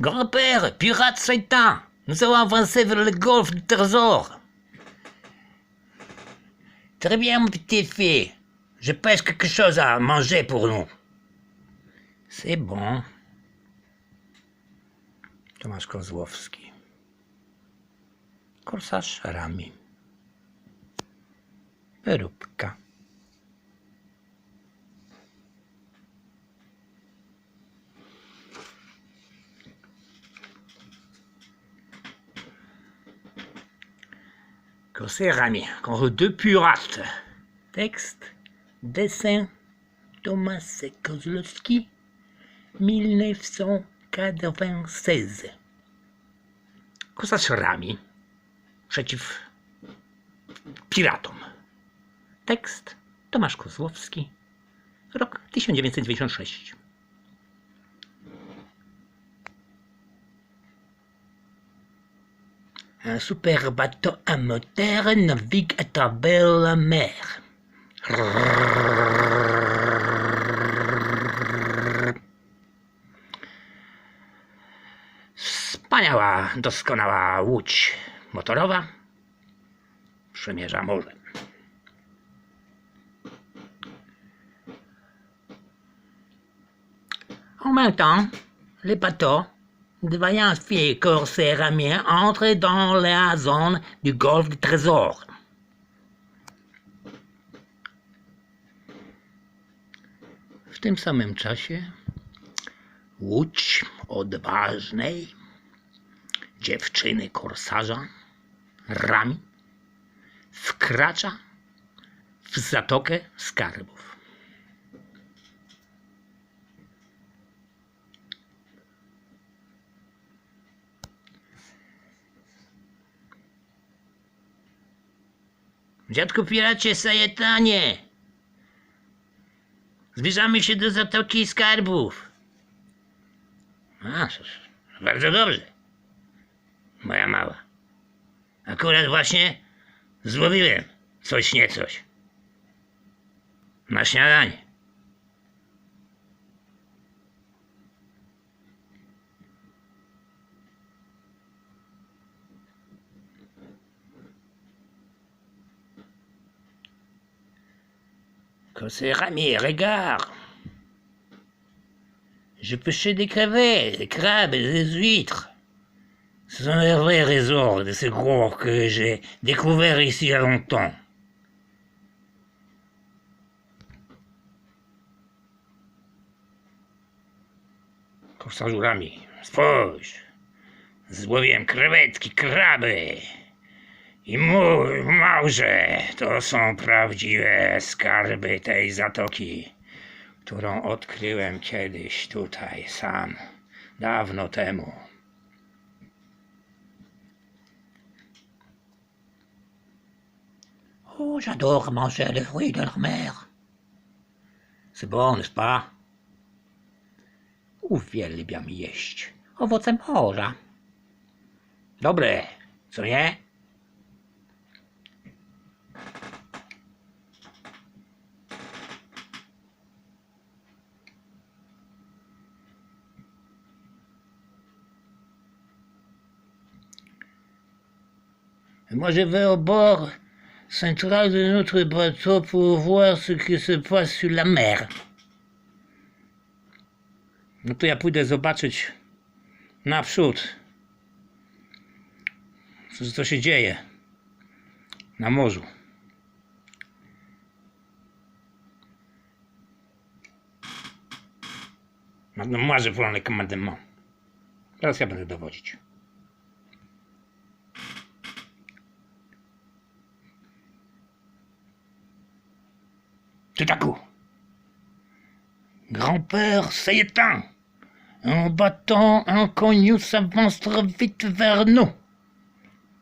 Grand-père, pirate Satan, nous avons avancé vers le golfe du trésor. Très bien, mon petit fille. Je pêche quelque chose à manger pour nous. C'est bon. Tomasz Kozłowski. Korsarz Rami. Peróbka. Corsair Rami, contre deux pirates. Texte, dessin, Thomas Kozlowski, 1996. Korsarz Rami przeciw piratom. Tekst Tomasz Kozłowski, rok 1996. Un super bateau à moteur navigue à travers la mer. Wspaniała, doskonała łódź motorowa przemierza morze. En même temps, les bateaux de vaillants filles corsaires amiens entrent dans la zone du golfe du Trésor. W tym samym czasie łódź odważnej dziewczyny korsarza Rami wkracza w Zatokę Skarbów. Dziadku piracie Sajetanie! Zbliżamy się do Zatoki Skarbów. A, bardzo dobrze. Moja mała. Akurat właśnie złowiłem coś niecoś. Na śniadanie. Corsaire ami, regarde. Je pêchais des crevettes, des crabes et des huîtres. Ce sont les vrais trésors de ce gros que j'ai découvert ici il y a longtemps. Korsarzu Rami, spójrz. Złowiłem krewetki, kraby. I mój małże, to są prawdziwe skarby tej zatoki, którą odkryłem kiedyś tutaj sam, dawno temu. Oh, j'adore manger les fruits de la mer. C'est bon, n'est-ce pas? Uwielbiam jeść owoce morza. Dobre, co nie? Moi, je vais au bord central de notre bateau pour voir ce qui se passe sur la mer. No to ja pójdę zobaczyć naprzód, co, co się dzieje na morzu. Mademoiselle pour le commandement. Teraz ja będę dowodzić. Tout à coup, grand-père s'éteint. Un bâton inconnu s'avance trop vite vers nous.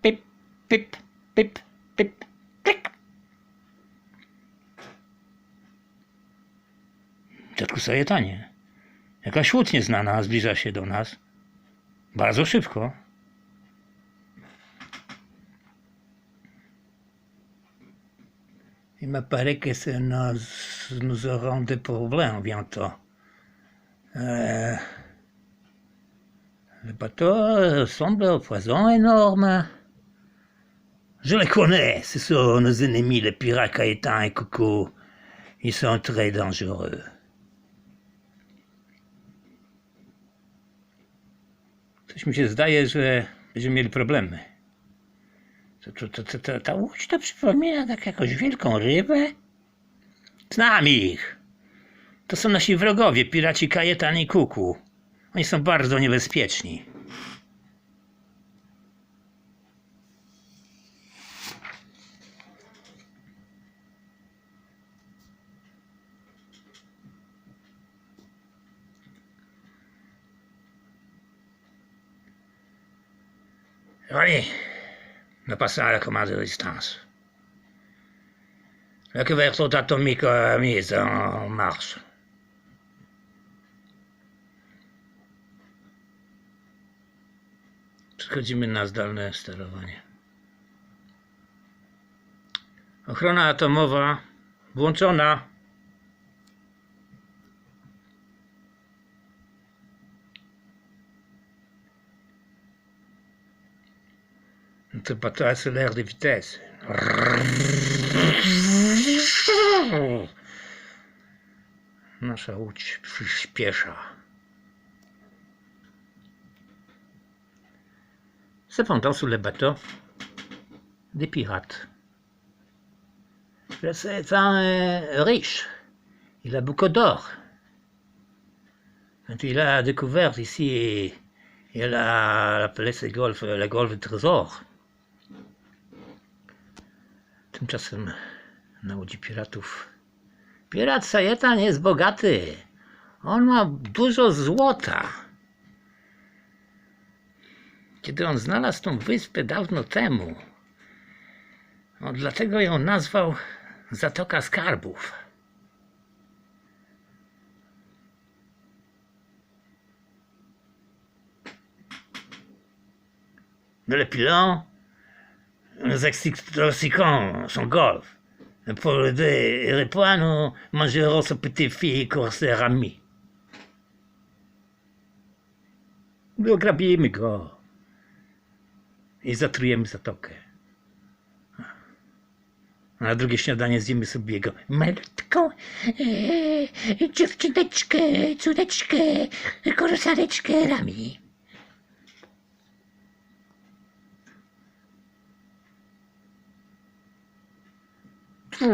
Pip, pip, pip, pip, clic. Dziadku Sajetanie, jakaś łódź nieznana zbliża się do nas. Bardzo szybko. Il m'apparaît que nous, nous aurons des problèmes bientôt. Euh, Les bateaux semblent au poison énorme. Je les connais, ce sont nos ennemis, les pirates Caïtan et Coco. Ils sont très dangereux. Coś mi się zdaje, że będziemy mieli problemy. To, to, to, to, ta łódź to przypomina tak jakąś wielką rybę? Znam ich. To są nasi wrogowie, piraci Kajetan i Kuku. Oni są bardzo niebezpieczni. Allez, on passe à la commande de distance. La couverture atomique euh, mise en marche. Przechodzimy na zdalne sterowanie. Ochrona atomowa włączona. No To pas to accélère de vitesse. Nasza łódź. Cependant, sous le bateau, des pirates. C'est un euh, riche. Il a beaucoup d'or. Quand il a découvert ici, il a appelé ce golfe le golfe trésor. Tymczasem na łodzi piratów. Pirat Sajetan jest bogaty. On ma dużo złota. Kiedy on znalazł tą wyspę dawno temu, on dlatego ją nazwał Zatoka Skarbów. Le pilon, nous extoxiquons son golfe. Pour aider les poids, nous mangerons ce petit fille ami. Go i zatrujemy zatokę. Na drugie śniadanie zjemy sobie jego malutką e, dziewczyneczkę, córeczkę, korsareczkę rami. Il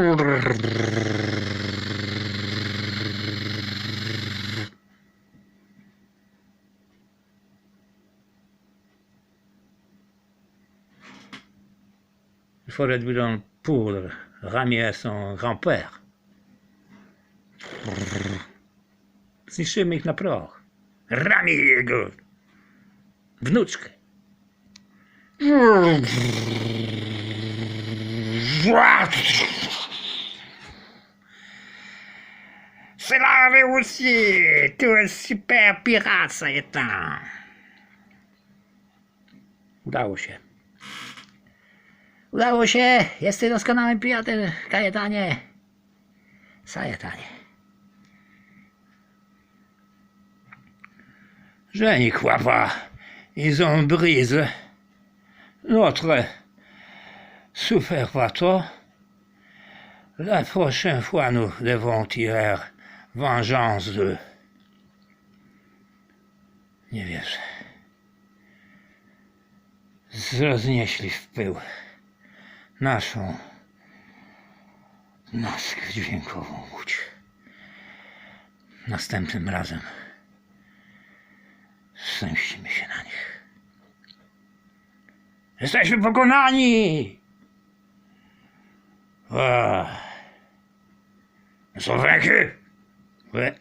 faut réduire pour ramię son grand-père. Zniszczymy ich na proch. Ramię jego wnuczkę. C'est la! Tu es super pirate, Sajetan! Udało się. Udało się! Jesteś doskonałym piratem, Kajetanie. Sajetanie. Je n'y crois pas. Ils ont brisé notre super bateau. La prochaine fois, nous devons tirer vengeance. Nie wierzę. Roznieśli w pył naszą maskę dźwiękową łódź. Następnym razem zemścimy się na nich. Jesteśmy pokonani! Vaincus! Ouais. Comme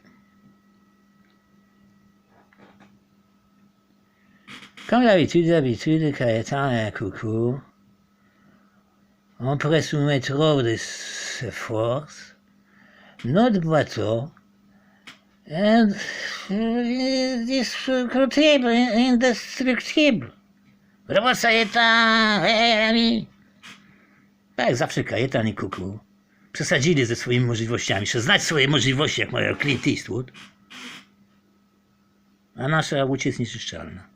d'habitude, d'habitude, Cayetan et Coucou, on pourrait soumettre trop de ses forces, notre bateau, est indiscutable, indestructible. Brawo, Cayetan! Hej, ami! Tak, zawsze Kajetan i Kuku przesadzili ze swoimi możliwościami. Trzeba znać swoje możliwości, jak mają Clint Eastwood. A nasza łódź jest niezniszczalna.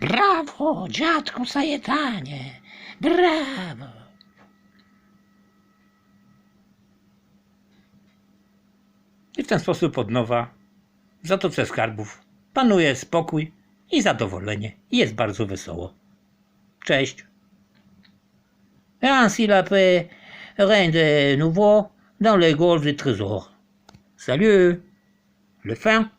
Brawo, dziadku Sajetanie! Brawo! I w ten sposób od nowa w Zatoce Skarbów panuje spokój i zadowolenie. I Jest bardzo wesoło. Cześć. Ainsi la paix, rien de nouveau dans le golfe du trésor. Salut. Le fin.